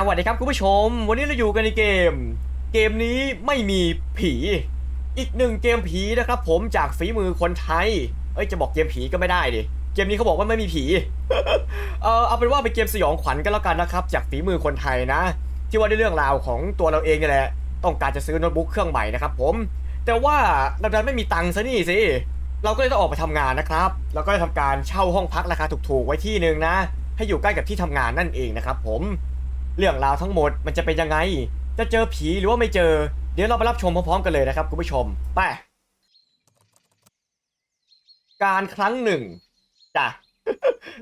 สวัสดีครับคุณผู้ชม วันนี้เราอยู่กันในเกม เกมนี้ไม่มีผี อีกหนึ่งเกมผีนะครับ ผมจากฝีมือคนไทย เอ้ยจะบอกเกมผีก็ไม่ได้ดิ เกมนี้เขาบอกว่าไม่มีผี เออเอาเป็นว่าเป็นเกมสยองขวัญกันแล้วกันนะครับ จากฝีมือคนไทยนะ ที่ว่าด้วยเรื่องราวของตัวเราเองนี่แหละ ต้องการจะซื้อโน้ตบุ๊กเครื่องใหม่นะครับผม แต่ว่าเราดันไม่มีตังค์ซะนี่สิ เราก็เลยต้องออกไปทำงานนะครับแล้วก็ได้ทำการเช่าห้องพักราคาถูกๆไว้ที่หนึ่งนะ ให้อยู่ใกล้กับที่ทำงานนั่นเองนะครับผม เรื่องราวทั้งหมดมันจะเป็นยังไง จะเจอผีหรือว่าไม่เจอ เดี๋ยวเราไปรับชมพร้อมๆกันเลยนะครับคุณผู้ชมไปการครั้งหนึ่งจ้ะ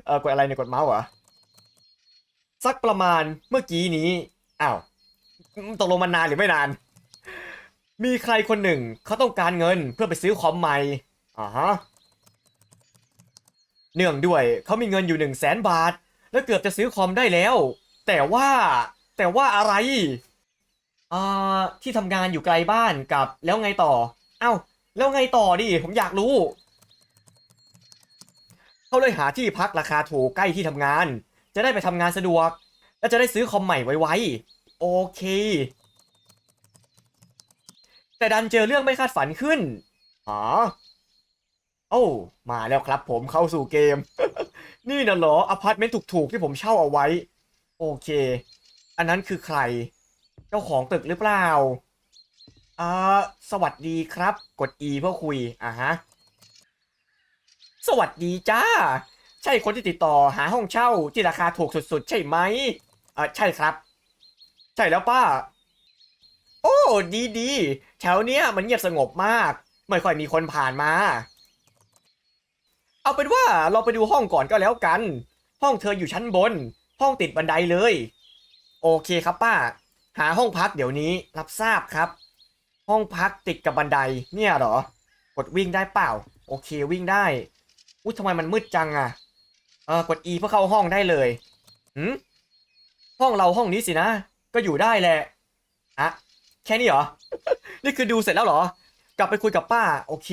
เออกดอะไรเนี่ยกดเมาส์เหรอสักประมาณเมื่อกี้นี้อ้าวตกลงมันนานหรือไม่นาน มีใครคนหนึ่งเขาต้องการเงินเพื่อไปซื้อคอมใหม่อ่าฮะเนื่องด้วยเขามีเงินอยู่หนึ่งแสนบาท แล้วเกือบจะซื้อคอมได้แล้ว แต่ว่าแต่ว่าอะไรอ่าที่ทำงานอยู่ไกลบ้านกับแล้วไงต่อ เอ้า แล้วไงต่อดิ ผมอยากรู้ เขาเลยหาที่พักราคาถูกใกล้ที่ทำงาน จะได้ไปทำงานสะดวก และจะได้ซื้อคอมใหม่ไวๆโอเค แต่ดันเจอเรื่องไม่คาดฝันขึ้นอ๋อโอ้มาแล้วครับผมเข้าสู่เกม นี่น่ะเหรออพาร์ตเมนต์ถูกๆที่ผมเช่าเอาไว้ โอเค อันนั้นคือใคร เจ้าของตึกหรือเปล่าอ่าสวัสดีครับ กด E เพื่อคุย อะฮะ สวัสดีจ้า ใช่คนที่ติดต่อหาห้องเช่าที่ราคาถูกสุดๆ ใช่ไหมอ่าใช่ครับ ใช่แล้วป้า โอ้ดีดีๆแถวเนี้ยมันเงียบสงบมาก ไม่ค่อยมีคนผ่านมา เอาเป็นว่าเราไปดูห้องก่อนก็แล้วกัน ห้องเธออยู่ชั้นบน ห้องติดบันไดเลย โอเคครับป้า หาห้องพักเดี๋ยวนี้รับทราบครับ ห้องพักติดกับบันไดเนี่ยเหรอ กดวิ่งได้เปล่า โอเควิ่งได้อุ้ยทำไมมันมืดจังอะเออกด E เพื่อเข้าห้องได้เลยหืมห้องเราห้องนี้สินะ ก็อยู่ได้แหละอะแค่นี้เหรอ นี่คือดูเสร็จแล้วเหรอ กลับไปคุยกับป้า โอเค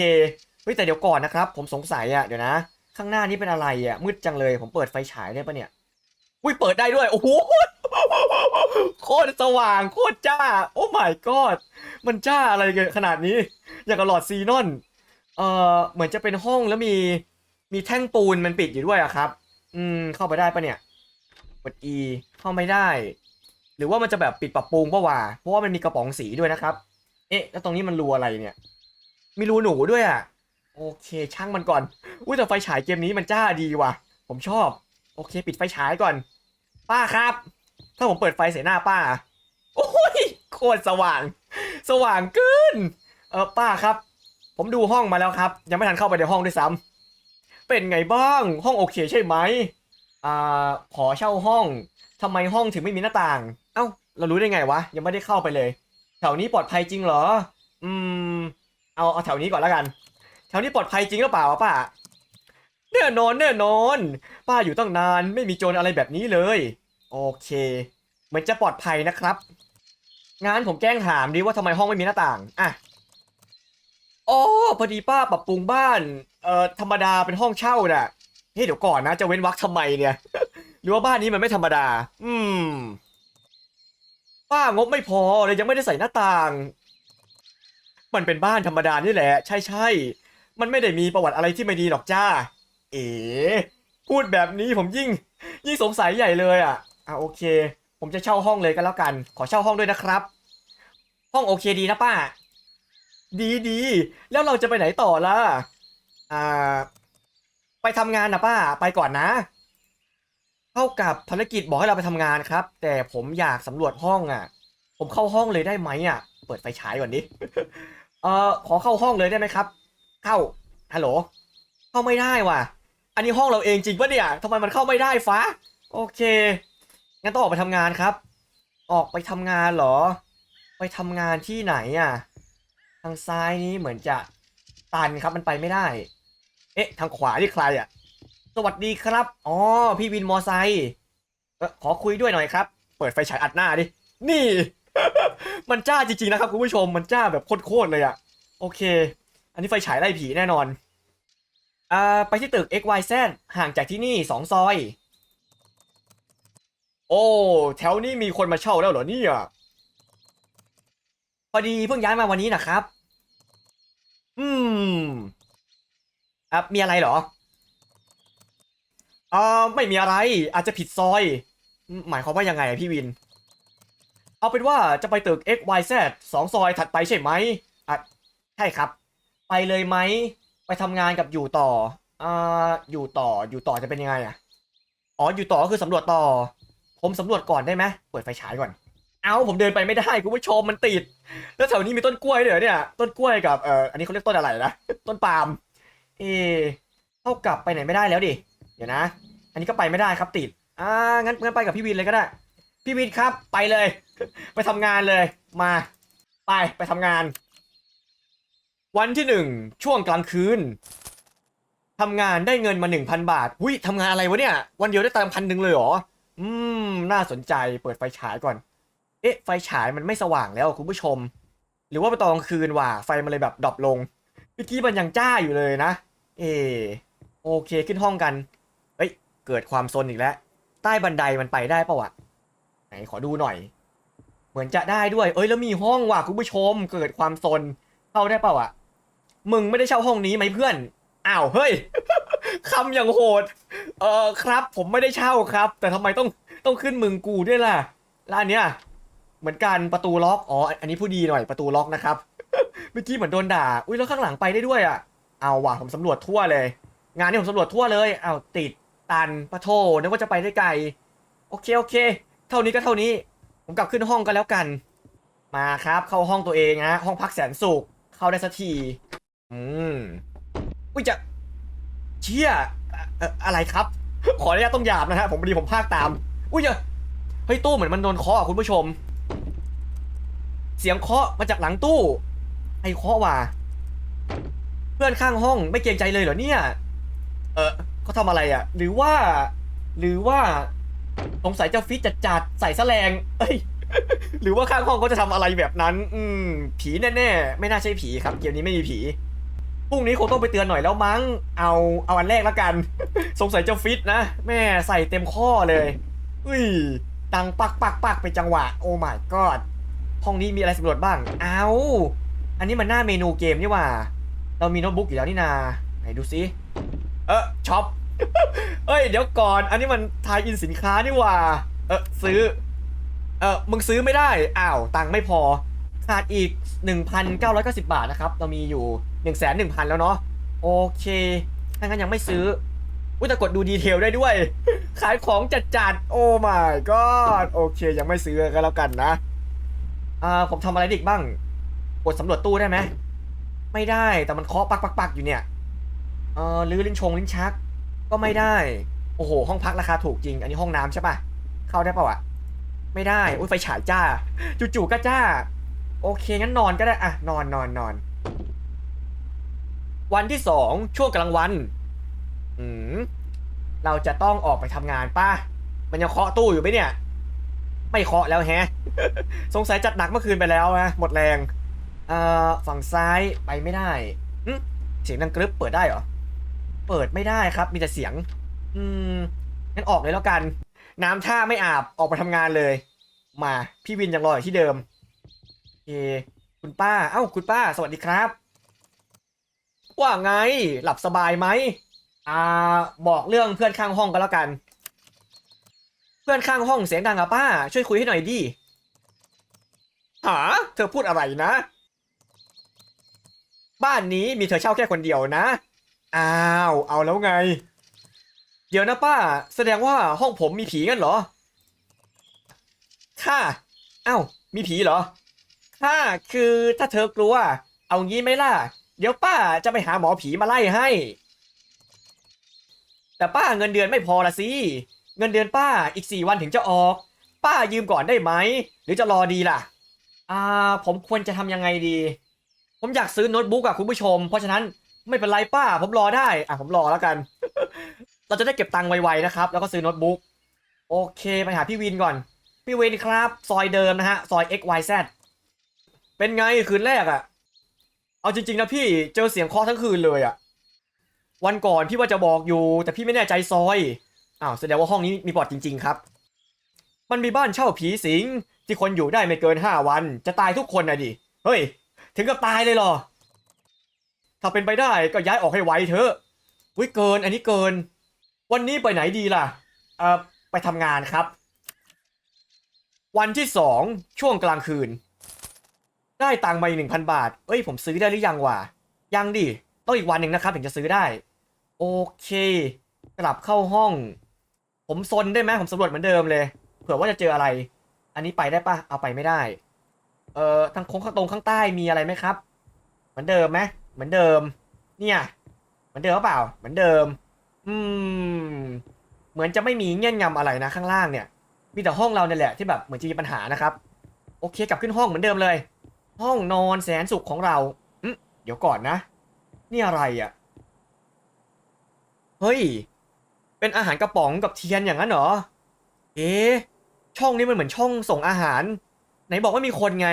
เฮ้ยแต่เดี๋ยวก่อนนะครับ ผมสงสัยอะเดี๋ยวนะ ข้างหน้านี้เป็นอะไรอะมืดจังเลย ผมเปิดไฟฉายได้ปะเนี่ย อุ้ยเปิดได้ด้วย โอ้โหโคตรสว่าง โคตรจ้า โอ้ my god มันจ้าอะไรกันขนาดนี้ อย่างกับหลอดซีนอน เอ่อ เหมือนจะเป็นห้องแล้วมี มีแท่งปูนมันปิดอยู่ด้วยอะครับ อืม เข้าไปได้ปะเนี่ยกด E เข้าไม่ได้ หรือว่ามันจะแบบปิดปรับปรุงปะวะเพราะว่ามันมีกระป๋องสีด้วยนะครับ เอ๊ะ แล้วตรงนี้มันรูอะไรเนี่ย มีรูหนูด้วยอะโอเค ช่างมันก่อน อุ้ยแต่ไฟฉายเกมนี้มันจ้าดีว่ะ ผมชอบ โอเค ปิดไฟฉายก่อน ป้าครับ ถ้าผมเปิดไฟใส่หน้าป้า โอ้ยโคตรสว่าง สว่างเกินเออป้าครับ ผมดูห้องมาแล้วครับ ยังไม่ทันเข้าไปในห้องด้วยซ้ำเป็นไงบ้างห้องโอเคใช่ไหมอ่าขอเช่าห้องทำไมห้องถึงไม่มีหน้าต่าง เอ้า เรารู้ได้ไงวะ ยังไม่ได้เข้าไปเลย แถวนี้ปลอดภัยจริงเหรอ อืม เอาเอาแถวนี้ก่อนแล้วกัน แถวนี้ปลอดภัยจริงหรือเปล่าป้า แน่นอนแน่นอน ป้าอยู่ตั้งนานไม่มีโจรอะไรแบบนี้เลย โอเค เหมือนจะปลอดภัยนะครับงั้นผมแกล้งถามดีว่าทำไมห้องไม่มีหน้าต่าง อะอ๋อพอดีป้าปรับปรุงบ้าน เอ่อธรรมดาเป็นห้องเช่าน่ะเฮ้ยเดี๋ยวก่อนนะจะเว้นวรรคทำไมเนี่ย หรือว่าบ้านนี้มันไม่ธรรมดา อืม ป้างบไม่พอเลยยังไม่ได้ใส่หน้าต่าง มันเป็นบ้านธรรมดานี่แหละ ใช่ใช่มันไม่ได้มีประวัติอะไรที่ไม่ดีหรอกจ้า เอ๋พูดแบบนี้ผมยิ่ง ยิ่งสงสัยใหญ่เลยอะอะโอเค ผมจะเช่าห้องเลยก็แล้วกัน ขอเช่าห้องด้วยนะครับ ห้องโอเคดีนะป้า ดีดีแล้วเราจะไปไหนต่อล่ะอ่า ไปทำงานนะป้า ไปก่อนนะ เท่ากับภารกิจบอกให้เราไปทำงานครับ แต่ผมอยากสำรวจห้องอะ ผมเข้าห้องเลยได้ไหมอะ เปิดไฟฉายก่อนดิเอ่อขอเข้าห้องเลยได้ไหมครับ เข้าฮัลโหลเข้าไม่ได้ว่ะ อันนี้ห้องเราเองจริงปะเนี่ยทำไมมันเข้าไม่ได้ฟ้า โอเค งั้นต้องออกไปทำงานครับ ออกไปทำงานเหรอ ไปทำงานที่ไหนอะ ทางซ้ายนี้เหมือนจะตันครับมันไปไม่ได้ เอ๊ะ ทางขวานี่ใครอะ สวัสดีครับ อ๋อ พี่วินมอไซค์เออขอคุยด้วยหน่อยครับ เปิดไฟฉายอัดหน้าดิ นี่ มันจ้าจริงๆนะครับคุณผู้ชม มันจ้าแบบโคตรๆเลยอะ โอเค อันนี้ไฟฉายไล่ผีแน่นอน อ่าไปที่ตึก XYZ ห่างจากที่นี่สองซอย โอ้ แถวนี้มีคนมาเช่าแล้วเหรอเนี่ยพอดีเพิ่งย้ายมาวันนี้นะครับ อืมอะมีอะไรเหรออ่าไม่มีอะไร อาจจะผิดซอย หมายความว่ายังไงพี่วิน เอาเป็นว่าจะไปตึก X Y Z สองซอยถัดไปใช่ไหมอะใช่ครับ ไปเลยไหม ไปทำงานกับอยู่ต่ออ่าอยู่ต่ออยู่ต่อจะเป็นยังไงอะอ๋ออยู่ต่อก็คือสำรวจต่อ ผมสำรวจก่อนได้ไหมเปิดไฟฉายก่อน เอาผมเดินไปไม่ได้คุณผู้ชมมันติด แล้วแถวนี้มีต้นกล้วยด้วยเหรอเนี่ย ต้นกล้วยกับเอ่ออันนี้เขาเรียกต้นอะไรนะต้นปาล์มเอเท่ากับไปไหนไม่ได้แล้วดิเดี๋ยวนะ อันนี้ก็ไปไม่ได้ครับติดอ่างั้นงั้นไปกับพี่วินเลยก็ได้ พี่วินครับไปเลย ไปทำงานเลยมา ไปไปทำงาน วันที่หนึ่งช่วงกลางคืนทำงานได้เงินมาหนึ่งพันบาทหุ้ยทำงานอะไรวะเนี่ย วันเดียวได้ตังค์พันหนึ่งเลยเหรอ อืม น่าสนใจเปิดไฟฉายก่อน เอ๊ะ ไฟฉายมันไม่สว่างแล้วคุณผู้ชม หรือว่าไปตอนกลางคืนว่ะไฟมันเลยแบบดรอปลงเมื่อกี้มันยังจ้าอยู่เลยนะเออโอเคขึ้นห้องกัน เฮ้ย เกิดความซนอีกแล้ว ใต้บันไดมันไปได้ปะวะไหนขอดูหน่อย เหมือนจะได้ด้วย เอ้ยแล้วมีห้องว่ะคุณผู้ชม เกิดความซนเข้าได้ปะวะ มึงไม่ได้เช่าห้องนี้ไหมเพื่อน อ้าวเฮ้ย คำอย่างโหด เออครับ ผมไม่ได้เช่าครับ แต่ทำไมต้องต้องขึ้นมึงกูด้วยล่ะร้านเนี้ยเหมือนกันประตูล็อก อ๋อ อันนี้ผู้ดีหน่อยประตูล็อกนะครับ เมื่อกี้เหมือนโดนด่า อุ้ยแล้วข้างหลังไปได้ด้วยอะ เอาว่ะผมสำรวจทั่วเลย งานนี้ผมสำรวจทั่วเลย เอาติดตันปะโทนึกว่าจะไปได้ไกล โอเคโอเค เท่านี้ก็เท่านี้ ผมกลับขึ้นห้องกันแล้วกัน มาครับเข้าห้องตัวเองนะห้องพักแสนสุขเข้าได้สักที อืมอุ้ยจะเชี่ยเอ่ออะไรครับ ขออนุญาตต้องหยาบนะฮะผมพอดีผมพากตาม อุ้ยจะเฮ้ยตู้เหมือนมันโดนเคาะอะคุณผู้ชม เสียงเคาะมาจากหลังตู้ ไอ้เคาะว่ะเพื่อนข้างห้องไม่เกรงใจเลยเหรอเนี่ย เออเขาทำอะไรอะ หรือว่า หรือว่าสงสัยเจะฟิตจัดจัดใส่แสแลง เอ้ย หรือว่าข้างห้องเขาจะทำอะไรแบบนั้น อืม ผีแน่ๆ ไม่น่าใช่ผีครับ เกมนี้ไม่มีผี พรุ่งนี้คงต้องไปเตือนหน่อยแล้วมั้ง เอาเอาอันแรกแล้วกัน สงสัยจะฟิตนะ แม่ใส่เต็มข้อเลยอุ้ยตังปักปักปักเป็นจังหวะ โอ้ my god ห้องนี้มีอะไรสำรวจบ้าง เอาอันนี้มันหน้าเมนูเกมนี่ว่า เรามีโน้ตบุ๊กอยู่แล้วนี่นา ไหนดูซิ เออช็อป เอ้ย เดี๋ยวก่อน อันนี้มันทายอินสินค้านี่ว่า เออซื้อ เออมึงซื้อไม่ได้ อ้าว ตังค์ไม่พอ ขาดอีก 1,990 บาทนะครับ เรามีอยู่ 1 1 0 0 0แสนหนึ่งพันแล้วเนาะโอเคถ้างั้นยังไม่ซื้ออุ้ยแต่กดดูดีเทลได้ด้วย ขายของจัดจัดโอ้ my god โอเค ยังไม่ซื้อก็แล้วกันนะอ่าผมทำอะไรอีกบ้าง กดสำรวจตู้ได้ไหมไม่ได้แต่มันเคาะปักปักปักอยู่เนี่ยเออลื้อลิ้นชงลิ้นชัก ก็ไม่ได้ โอ้โห ห้องพักราคาถูกจริง อันนี้ห้องน้ำใช่ปะเข้าได้ปะวะไม่ได้อุ้ยไฟฉายจ้า จู่ๆก็จ้า โอเคงั้นนอนก็ได้อะนอนนอนนอน วันที่สองช่วงกลางวันอืมเราจะต้องออกไปทำงานป่ะมันยังเคาะตู้อยู่ไหมเนี่ย ไม่เคาะแล้วแฮะ สงสัยจัดหนักเมื่อคืนไปแล้วนะหมดแรงเอ่อฝั่งซ้ายไปไม่ได้หึเสียงดังกรึบเปิดได้เหรอ เปิดไม่ได้ครับ มีแต่เสียง อืมงั้นออกเลยแล้วกัน น้ำท่าไม่อาบออกไปทำงานเลย มาพี่วินยังรออยู่ที่เดิมโอเคคุณป้า เอ้า คุณป้า สวัสดีครับ ว่าไงหลับสบายไหมอ่าบอกเรื่องเพื่อนข้างห้องก็แล้วกัน เพื่อนข้างห้องเสียงดังอะป้า ช่วยคุยให้หน่อยดิหาเธอพูดอะไรนะ บ้านนี้มีเธอเช่าแค่คนเดียวนะอ้าวเอาแล้วไง เดี๋ยวนะป้า แสดงว่าห้องผมมีผีกันเหรอค่ะเอ้ามีผีเหรอค่ะคือถ้าเธอกลัว เอางี้ไหมล่ะ เดี๋ยวป้าจะไปหาหมอผีมาไล่ให้ แต่ป้าเงินเดือนไม่พอละสิ เงินเดือนป้าอีกสี่วันถึงจะออก ป้ายืมก่อนได้ไหม หรือจะรอดีล่ะ อ่า ผมควรจะทำยังไงดี ผมอยากซื้อโน้ตบุ๊กอะคุณผู้ชม เพราะฉะนั้นไม่เป็นไรป้า ผมรอได้ อะผมรอแล้วกัน เราจะได้เก็บตังค์ไวๆนะครับ แล้วก็ซื้อโน้ตบุ๊ก โอเคไปหาพี่วินก่อน พี่วินครับ ซอยเดิมนะฮะ ซอย XYZ เป็นไงคืนแรกอะ เอาจริงๆนะพี่เจอเสียงเคาะทั้งคืนเลยอะวันก่อนพี่ว่าจะบอกอยู่ แต่พี่ไม่แน่ใจซอยอ้าวแสดงว่าห้องนี้มีบอดจริง ๆ ครับ มันมีบ้านเช่าผีสิงที่คนอยู่ได้ไม่เกินห้าวัน จะตายทุกคนนะดิเฮ้ย ถึงกับตายเลยเหรอ ถ้าเป็นไปได้ก็ย้ายออกให้ไวเถอะวิเกินอันนี้เกิน วันนี้ไปไหนดีล่ะเอ่อไปทำงานครับ วันที่สองช่วงกลางคืน ได้ตังค์มาอีกหนึ่งพันบาท เอ้ยผมซื้อได้หรือยังวะ ยังดิ ต้องอีกวันหนึ่งนะครับ ถึงจะซื้อได้ โอเค กลับเข้าห้อง ผมซนได้ไหมผมสำรวจเหมือนเดิมเลย เผื่อว่าจะเจออะไร อันนี้ไปได้ปะเอาไปไม่ได้ เอ่อ ทางโค้งข้างตรงข้างใต้มีอะไรไหมครับ เหมือนเดิมไหมเหมือนเดิม เนี่ย เหมือนเดิมหรือเปล่า เหมือนเดิม อืม เหมือนจะไม่มีเงื่อนงำอะไรนะข้างล่างเนี่ย มีแต่ห้องเราเนี่ยแหละที่แบบเหมือนจะมีปัญหานะครับ โอเค กลับขึ้นห้องเหมือนเดิมเลย ห้องนอนแสนสุขของเราอืเดี๋ยวก่อนนะ นี่อะไรอะ่ะ เฮ้ย เป็นอาหารกระป๋องกับเทียนอย่างนั้นเหรอ เอ๊ะช่องนี้มันเหมือนช่องส่งอาหาร ไหนบอกว่ามีคนไง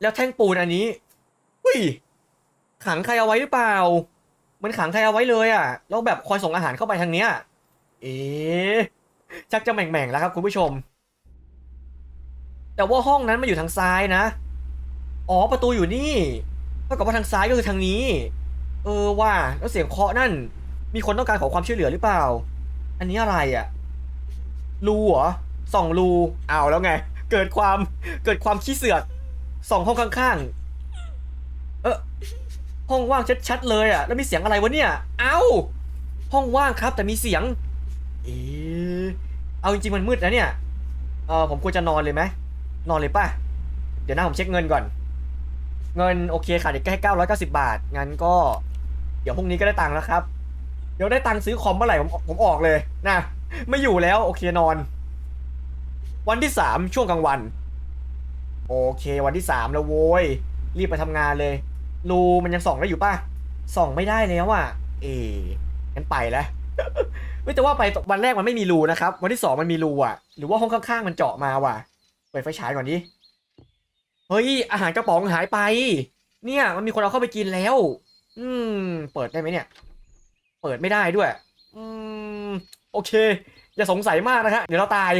แล้วแท่งปูนอันนี้อุ้ย ขังใครเอาไว้หรือเปล่า มันขังใครเอาไว้เลยอะ่ะ แล้วแบบคอยส่งอาหารเข้าไปทางเนี้ย เอ๊ะชักจะแหม่งๆแล้วครับคุณผู้ชม แต่ว่าห้องนั้นมันอยู่ทางซ้ายนะ อ๋อประตูอยู่นี่เท่ากับว่าทางซ้ายก็คือทางนี้ เออว่าแล้วเสียงเคาะนั่น มีคนต้องการขอความช่วยเหลือหรือเปล่า อันนี้อะไรอะ่ะรูเหรอส่องรูเอาแล้วไง เกิดความเกิดความขี้เสือกส่องห้องข้างๆ เออห้องว่างชัดๆเลยอะ่ะแล้วมีเสียงอะไรวะเนี่ย เอ้า ห้องว่างครับ แต่มีเสียง เอ๊ะเอาจริงๆมันมืดนะเนี่ย เออผมควรจะนอนเลยไหมนอนเลยป่ะ เดี๋ยวนะผมเช็คเงินก่อน เงินโอเคขาดอีกแค่เก้าร้อยเก้าสิบาท งั้นก็ เดี๋ยวพรุ่งนี้ก็ได้ตังค์แล้วครับ เดี๋ยวได้ตังค์ซื้อคอมเมื่อไหร่ผมผมออกเลยนะ ไม่อยู่แล้วโอเคนอน วันที่สามช่วงกลางวัน โอเค วันที่สามแล้วโว้ย รีบไปทำงานเลย รูมันยังส่องได้อยู่ป่ะ ส่องไม่ได้แล้วอะ เอ๊งั้นไปแล้ว เฮ้ยแต่ว่าไปวันแรกมันไม่มีรูนะครับ วันที่สองมันมีรูอะ หรือว่าห้องข้างๆมันเจาะมาว่ะ เปิดไฟฉายก่อนดิ เฮ้ย อาหารกระป๋องหายไป เนี่ย มันมีคนเอาเข้าไปกินแล้ว อืม เปิดได้ไหมเนี่ย เปิดไม่ได้ด้วย อืม โอเค อย่าสงสัยมากนะฮะ เดี๋ยวเราตาย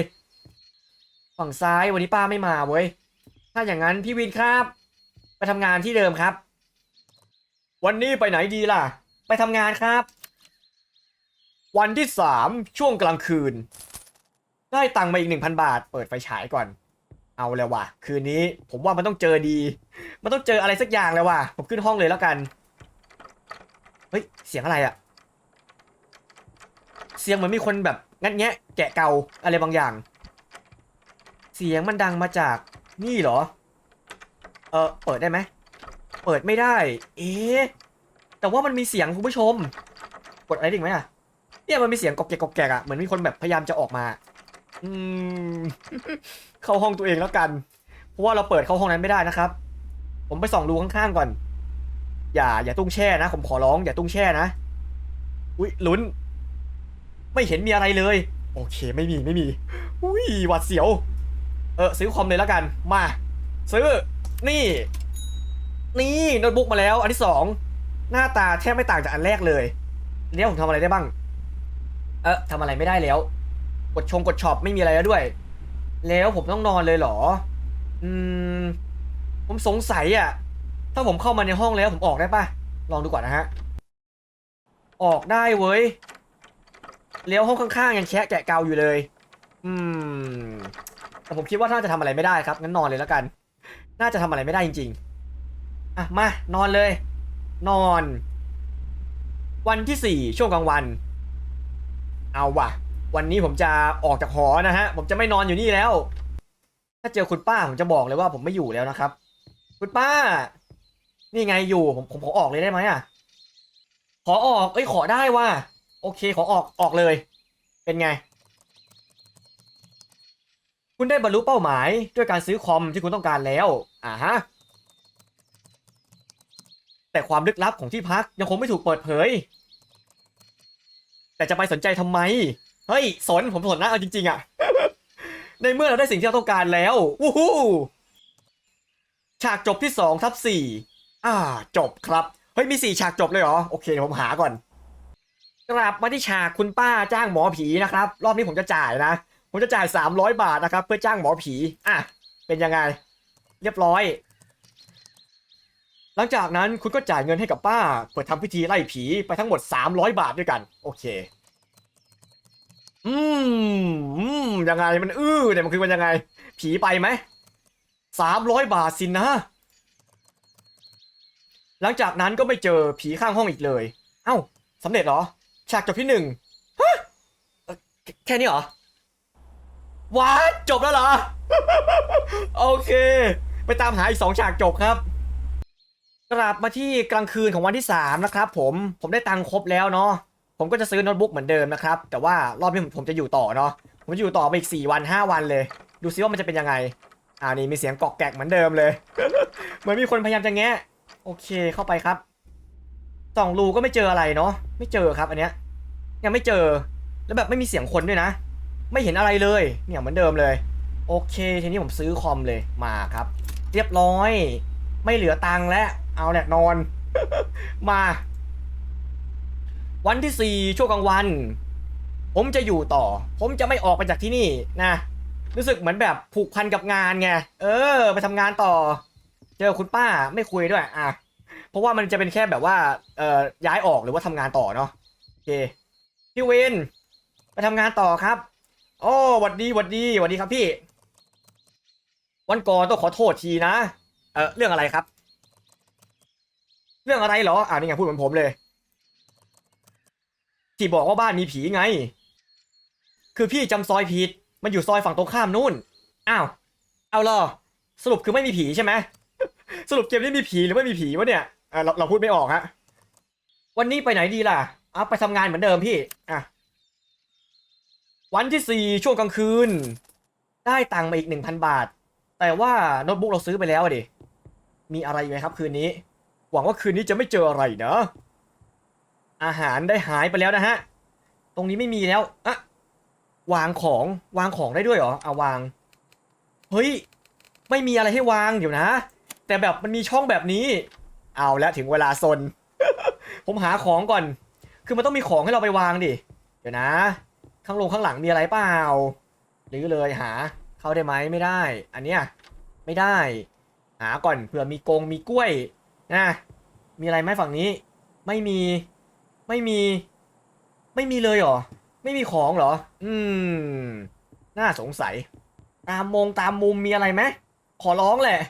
ฝั่งซ้ายวันนี้ป้าไม่มาเว้ย ถ้าอย่างนั้นพี่วินครับ ไปทำงานที่เดิมครับ วันนี้ไปไหนดีล่ะ ไปทำงานครับ วันที่สามช่วงกลางคืน ได้ตังค์มาอีกหนึ่งพันบาท เปิดไฟฉายก่อน เอาแล้วว่ะ คืนนี้ผมว่ามันต้องเจอดี มันต้องเจออะไรสักอย่างแล้วว่ะ ผมขึ้นห้องเลยแล้วกัน เฮ้ย เสียงอะไรอะเสียงเหมือนมีคนแบบงัดแงะแกะเกาอะไรบางอย่าง เสียงมันดังมาจากนี่เหรอ เออเปิดได้ไหม เปิดไม่ได้ เอ๊ะ แต่ว่ามันมีเสียงคุณผู้ชม กดอะไรดิ่งไหมอะเนี่ยมันมีเสียงกอกแกกกอกแกกอะเหมือนมีคนแบบพยายามจะออกมา อืม เข้าห้องตัวเองแล้วกัน เพราะว่าเราเปิดเข้าห้องนั้นไม่ได้นะครับ ผมไปส่องดูข้างๆก่อน อย่า อย่าตุ้งแช่นะ ผมขอร้อง อย่าตุ้งแช่นะ อุ้ยลุ้น ไม่เห็นมีอะไรเลย โอเค ไม่มีไม่มี อุ้ยหวัดเสียว เออซื้อคอมเลยแล้วกัน มา ซื้อ นี่ นี่โน้ตบุ๊กมาแล้ว อันที่สอง หน้าตาแทบไม่ต่างจากอันแรกเลยอันนี้ผมทำอะไรได้บ้าง เออทำอะไรไม่ได้แล้ว กดชงกดช็อปไม่มีอะไรแล้วด้วย แล้วผมต้องนอนเลยเหรอ อืม ผมสงสัยอะ ถ้าผมเข้ามาในห้องแล้วผมออกได้ปะลองดูก่อนนะฮะ ออกได้เว้ย แล้วห้องข้างๆยังแคะแกะเกาอยู่เลย อืม แต่ผมคิดว่าน่าจะทำอะไรไม่ได้ครับ งั้นนอนเลยแล้วกัน น่าจะทำอะไรไม่ได้จริง ๆ อะ มา นอนเลย นอน วันที่สี่ช่วงกลางวัน เอาว่ะ วันนี้ผมจะออกจากหอนะฮะ ผมจะไม่นอนอยู่นี่แล้ว ถ้าเจอคุณป้าผมจะบอกเลยว่าผมไม่อยู่แล้วนะครับ คุณป้า นี่ไงอยู่ผมผมขอออกเลยได้ไหมอะ ขอออกเอ้ยขอได้ว่ะโอเค ขอออกออกเลย เป็นไง คุณได้บรรลุเป้าหมายด้วยการซื้อคอมที่คุณต้องการแล้ว อ่าฮะแต่ความลึกลับของที่พักยังคงไม่ถูกเปิดเผย แต่จะไปสนใจทำไม เฮ้ยสนผมสนนะเอาจริงๆอะในเมื่อเราได้สิ่งที่เราต้องการแล้ววู้ฮู้ฉากจบที่สองทับสี่อ่า จบครับ เฮ้ยมีสี่ฉากจบเลยเหรอ โอเคเดี๋ยวผมหาก่อน กลับมาที่ฉากคุณป้าจ้างหมอผีนะครับ รอบนี้ผมจะจ่ายนะ ผมจะจ่าย 300 บาทนะครับ เพื่อจ้างหมอผี อะ เป็นยังไง เรียบร้อย หลังจากนั้นคุณก็จ่ายเงินให้กับป้า เปิดทำพิธีไล่ผีไปทั้งหมด 300 บาทด้วยกัน โอเค อืมอืมยังไงมันอื้อเนี่ยมันคือมันยังไง ผีไปไหมสามร้อยบาทสินนะ หลังจากนั้นก็ไม่เจอผีข้างห้องอีกเลย เอ้าสำเร็จเหรอ ฉากจบที่หนึ่งฮะแค่นี้เหรอว้าจบแล้วเหรอ โอเค ไปตามหาอีกสองฉากจบครับ กลับมาที่กลางคืนของวันที่3นะครับผมผมได้ตังค์ครบแล้วเนาะ ผมก็จะซื้อโน้ตบุ๊กเหมือนเดิมนะครับ แต่ว่ารอบนี้ผมจะอยู่ต่อเนาะผมจะอยู่ต่อไปอีก 4 วัน 5 วันเลย ดูซิว่ามันจะเป็นยังไงอ่านี่มีเสียงกอกแกกเหมือนเดิมเลย เหมือนมีคนพยายามจะแงะโอเคเข้าไปครับส่องรูก็ไม่เจออะไรเนาะไม่เจอครับอันเนี้ยยังไม่เจอแล้วแบบไม่มีเสียงคนด้วยนะ ไม่เห็นอะไรเลยเนี่ยเหมือนเดิมเลย โอเค ทีนี้ผมซื้อคอมเลยมาครับ เรียบร้อย ไม่เหลือตังค์แล้วเอาเนี่ยนอน มา วันที่สี่ช่วงกลางวัน ผมจะอยู่ต่อ ผมจะไม่ออกไปจากที่นี่นะ รู้สึกเหมือนแบบผูกพันกับงานไง เออ ไปทำงานต่อ เจอคุณป้าไม่คุยด้วย อะ เพราะว่ามันจะเป็นแค่แบบว่า เอ่อ ย้ายออกหรือว่าทำงานต่อเนาะ โอเค พี่เวนไปทำงานต่อครับ โอ้หวัดดีหวัดดีหวัดดีครับพี่ วันก่อนต้องขอโทษทีนะ เออเรื่องอะไรครับ เรื่องอะไรเหรอ อ่านี่ไงพูดเหมือนผมเลย ที่บอกว่าบ้านมีผีไง คือพี่จำซอยผิด มันอยู่ซอยฝั่งตรงข้ามนู่น อ้าว เอาเหรอ สรุปคือไม่มีผีใช่ไหม สรุปเกมนี้มีผีหรือไม่มีผีวะเนี่ยเออเราเราพูดไม่ออกฮะ วันนี้ไปไหนดีล่ะเอาไปทำงานเหมือนเดิมพี่ อะ วันที่สี่ช่วงกลางคืน ได้ตังค์มาอีกหนึ่งพันบาท แต่ว่าโน้ตบุ๊กเราซื้อไปแล้วอะดิ มีอะไรไหมครับคืนนี้ หวังว่าคืนนี้จะไม่เจออะไรนะ อาหารได้หายไปแล้วนะฮะ ตรงนี้ไม่มีแล้วอะวางของวางของได้ด้วยเหรอเอาวาง เฮ้ย ไม่มีอะไรให้วางเดี๋ยวนะ แต่แบบมันมีช่องแบบนี้ เอาแล้วถึงเวลาซน ผมหาของก่อน คือมันต้องมีของให้เราไปวางดิ เดี๋ยวนะ ข้างลงข้างหลังมีอะไรเปล่า หรือเลยหา เข้าได้ไหมไม่ได้ อันเนี้ยไม่ได้ หาก่อนเผื่อมีกงมีกล้วยนะมีอะไรไหมฝั่งนี้ ไม่มี ไม่มี ไม่มีเลยเหรอ ไม่มีของเหรอ อืม น่าสงสัย ตามมงตามมุมมีอะไรไหมขอร้องแหละ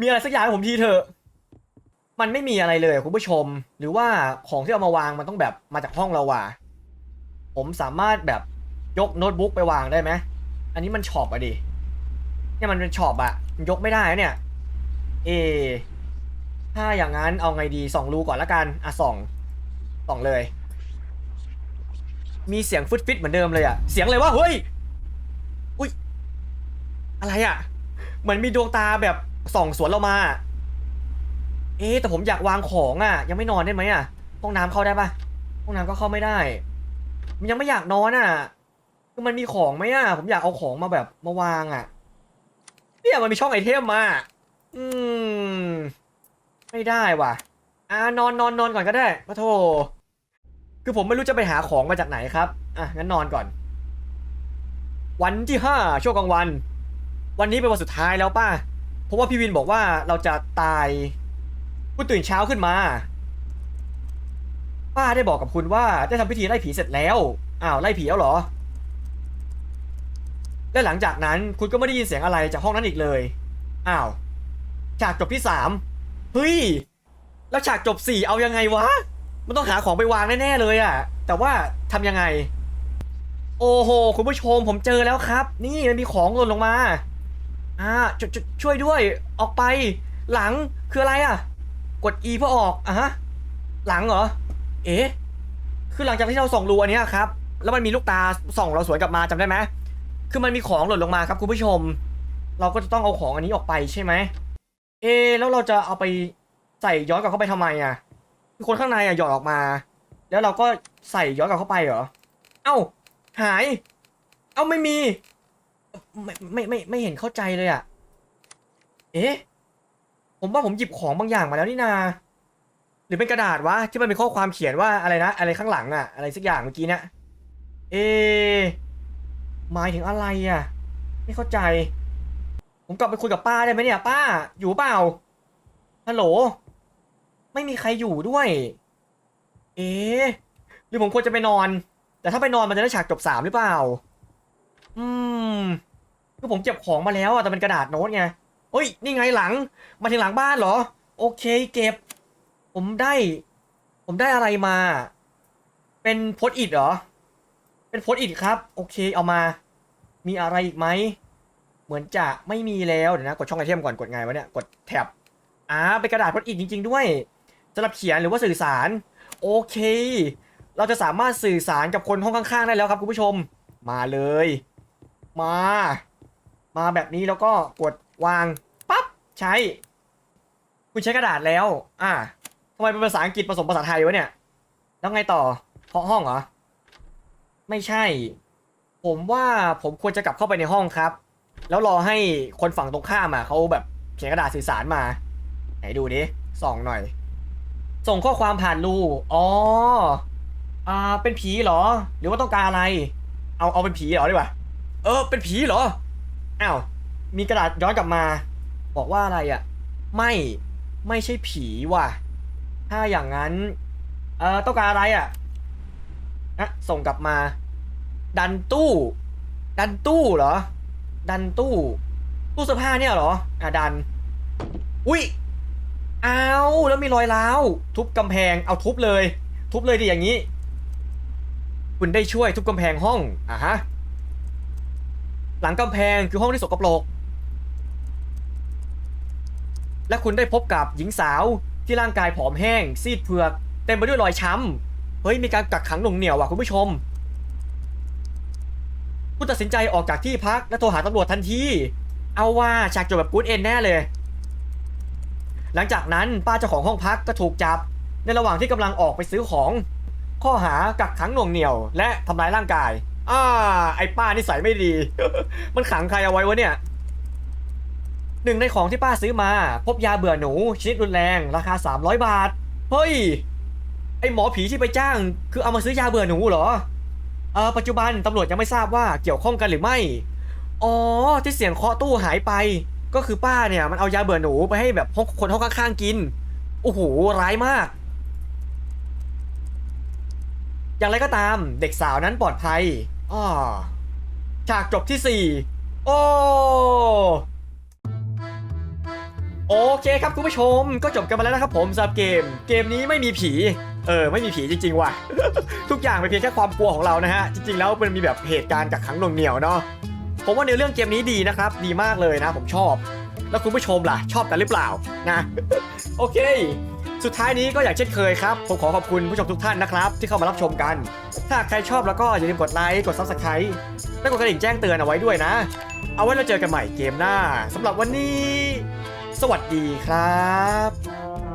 มีอะไรสักอย่างให้ผมทีเถอะ มันไม่มีอะไรเลยคุณผู้ชม หรือว่าของที่เอามาวางมันต้องแบบมาจากห้องเราว่ะ ผมสามารถแบบยกโน้ตบุ๊กไปวางได้ไหม อันนี้มันช็อปอะดิ เนี่ยมันเป็นช็อปอะมันยกไม่ได้เนี่ย เอ ถ้าอย่างนั้นเอาไงดีส่องรูก่อนละกัน อะส่อง่องเลย มีเสียงฟุตฟิตเหมือนเดิมเลยอะเสียงอะไรวะเฮ้ยอุ้ยอะไรอะเหมือนมีดวงตาแบบส่องสวนเรามา เอ๊ะแต่ผมอยากวางของอะยังไม่นอนได้ไหมอะห้องน้ำเข้าได้ปะห้องน้ำก็เข้าไม่ได้มันยังไม่อยากนอนอะคือมันมีของไหมอะผมอยากเอาของมาแบบมาวางอะเนี่ยมันมีช่องไอเทมมา อืม ไม่ได้ว่ะ อ่านอนนอนนอนก่อนก็ได้พระโท คือผมไม่รู้จะไปหาของมาจากไหนครับ อะงั้นนอนก่อน วันที่ห้าช่วงกลางวัน วันนี้เป็นวันสุดท้ายแล้วป้าเพราะว่าพี่วินบอกว่าเราจะตายคุณตื่นเช้าขึ้นมา ป้าได้บอกกับคุณว่าได้ทำพิธีไล่ผีเสร็จแล้ว อ้าวไล่ผีแล้วเหรอ และหลังจากนั้นคุณก็ไม่ได้ยินเสียงอะไรจากห้องนั้นอีกเลย อ้าวฉากจบที่สามเฮ้ย แล้วฉากจบสี่เอายังไงวะ มันต้องหาของไปวางแน่ๆเลยอะแต่ว่าทำยังไง โอ้โห คุณผู้ชมผมเจอแล้วครับ นี่มันมีของหล่นลงมา อ่าชชช่วยด้วย ออกไป หลังคืออะไรอะกด E เพื่อออกอะฮะ หลังเหรอ เอ๊ะ คือหลังจากที่เราส่องรูอันนี้ครับ แล้วมันมีลูกตาส่องเราสวนกลับมาจำได้ไหมคือมันมีของหล่นลงมาครับคุณผู้ชม เราก็จะต้องเอาของอันนี้ออกไปใช่ไหม เอะแล้วเราจะเอาไปใส่ย้อนกลับเข้าไปทำไมอะ คือคนข้างในอะหยอดออกมา แล้วเราก็ใส่ย้อนกลับเข้าไปเหรอ เอ้า หาย เอ้าไม่มี ไม่ไม่ไม่ไม่เห็นเข้าใจเลยอะ เอ๊ะ ผมว่าผมหยิบของบางอย่างมาแล้วนี่นา หรือเป็นกระดาษวะที่มันมีข้อความเขียนว่าอะไรนะ อะไรข้างหลังอะ อะไรสักอย่างเมื่อกี้เนี่ยเอะหมายถึงอะไรอะ ไม่เข้าใจ ผมกลับไปคุยกับป้าได้ไหมเนี่ย ป้า อยู่เปล่าฮัลโหล ไม่มีใครอยู่ด้วย เอ๊หรือผมควรจะไปนอน แต่ถ้าไปนอนมันจะได้ฉากจบสามหรือเปล่า อืมคือผมเก็บของมาแล้วอะแต่เป็นกระดาษโน้ตไงเฮ้ย นี่ไงหลัง มาถึงหลังบ้านเหรอ โอเค เก็บ ผมได้ ผมได้อะไรมา เป็นโพสต์อิดเหรอ เป็นโพสต์อิดครับ โอเค เอามา มีอะไรอีกไหม เหมือนจะไม่มีแล้ว เดี๋ยวนะ กดช่องไอเทมก่อน กดไงวะเนี่ย กดแท็บอ่าเป็นกระดาษโพสต์อิดจริง ๆ ด้วย สำหรับเขียนหรือว่าสื่อสาร โอเค เราจะสามารถสื่อสารกับคนห้องข้างๆ ได้แล้วครับคุณผู้ชม มาเลย มา มาแบบนี้แล้วก็กดวางปั๊บใช้ คุณใช้กระดาษแล้ว อ่าทำไมเป็นภาษาอังกฤษผสมภาษาไทยวะเนี่ย แล้วไงต่อเคาะห้องเหรอ ไม่ใช่ ผมว่าผมควรจะกลับเข้าไปในห้องครับ แล้วรอให้คนฝั่งตรงข้ามอะเขาแบบเขียนกระดาษสื่อสารมา ไหนดูดิส่องหน่อย ส่งข้อความผ่านรูอ๋อ อ่า เป็นผีเหรอ หรือว่าต้องการอะไร เอา เอาเป็นผีเหรอดีกว่า เออ เป็นผีเหรอ อ้าว มีกระดาษย้อนกลับมา บอกว่าอะไรอะ่ะ ไม่ ไม่ใช่ผีว่ะ ถ้าอย่างนั้น เออต้องการอะไรอะ่ะอะส่งกลับมา ดันตู้ ดันตู้เหรอ ดันตู้ ตู้เสื้อผ้าเนี่ยเหรอ อะดัน อุ้ย อาแล้วมีรอยร้าวทุบกำแพงเอาทุบเลย ทุบเลยดิอย่างนี้ คุณได้ช่วยทุบกำแพงห้องอะฮะหลังกำแพงคือห้องที่สกปรกและคุณได้พบกับหญิงสาวที่ร่างกายผอมแห้ง ซีดเผือก เต็มไปด้วยรอยช้ำเฮ้ยมีการกักขังหน่วงเหนี่ยวว่ะคุณผู้ชมคุณตัดสินใจออกจากที่พักและโทรหาตำรวจทันที เอาว่าฉากจบแบบกู๊ดเอ็นแน่เลย หลังจากนั้นป้าเจ้าของห้องพักก็ถูกจับ ในระหว่างที่กำลังออกไปซื้อของ ข้อหากักขังหน่วงเหนี่ยวและทำร้ายร่างกาย อ่า ไอ้ป้านิสัยไม่ดี มันขังใครเอาไว้วะเนี่ยหนึ่งในของที่ป้าซื้อมา พบยาเบื่อหนูชนิดรุนแรงราคา 300 บาท เฮ้ย ไอหมอผีที่ไปจ้าง คือเอามาซื้อยาเบื่อหนูเหรอเออปัจจุบันตำรวจยังไม่ทราบว่าเกี่ยวข้องกันหรือไม่ อ๋อที่เสียงเคาะตู้หายไป ก็คือป้าเนี่ยมันเอายาเบื่อหนูไปให้แบบคนห้องข้างๆกิน โอ้โหร้ายมาก อย่างไรก็ตามเด็กสาวนั้นปลอดภัยอ้อฉากจบที่ 4 โอ้โอเคครับคุณผู้ชมก็จบกันมาแล้วนะครับผมสำหรับเกม เกมนี้ไม่มีผี เออ ไม่มีผีจริง ๆ ว่ะ ทุกอย่างเป็นเพียงแค่ความกลัวของเรานะฮะ จริง ๆ แล้วมันมีแบบเหตุการณ์กักขังหน่วงเหนียวเนาะ ผมว่าในอเรื่องเกมนี้ดีนะครับ ดีมากเลยนะ ผมชอบ แล้วคุณผู้ชมล่ะ ชอบกันหรือเปล่านะ โอเค สุดท้ายนี้ก็อย่างเช่นเคยครับ ผมขอขอบคุณผู้ชมทุกท่านนะครับ ที่เข้ามารับชมกัน ถ้าใครชอบแล้วก็อย่าลืมกดไลค์กด Subscribe และกดกระดิ่งแจ้งเตือนเอาไว้ด้วยนะ เอาไว้เราเจอกันใหม่เกมหน้าสำหรับวันนี้ สวัสดีครับ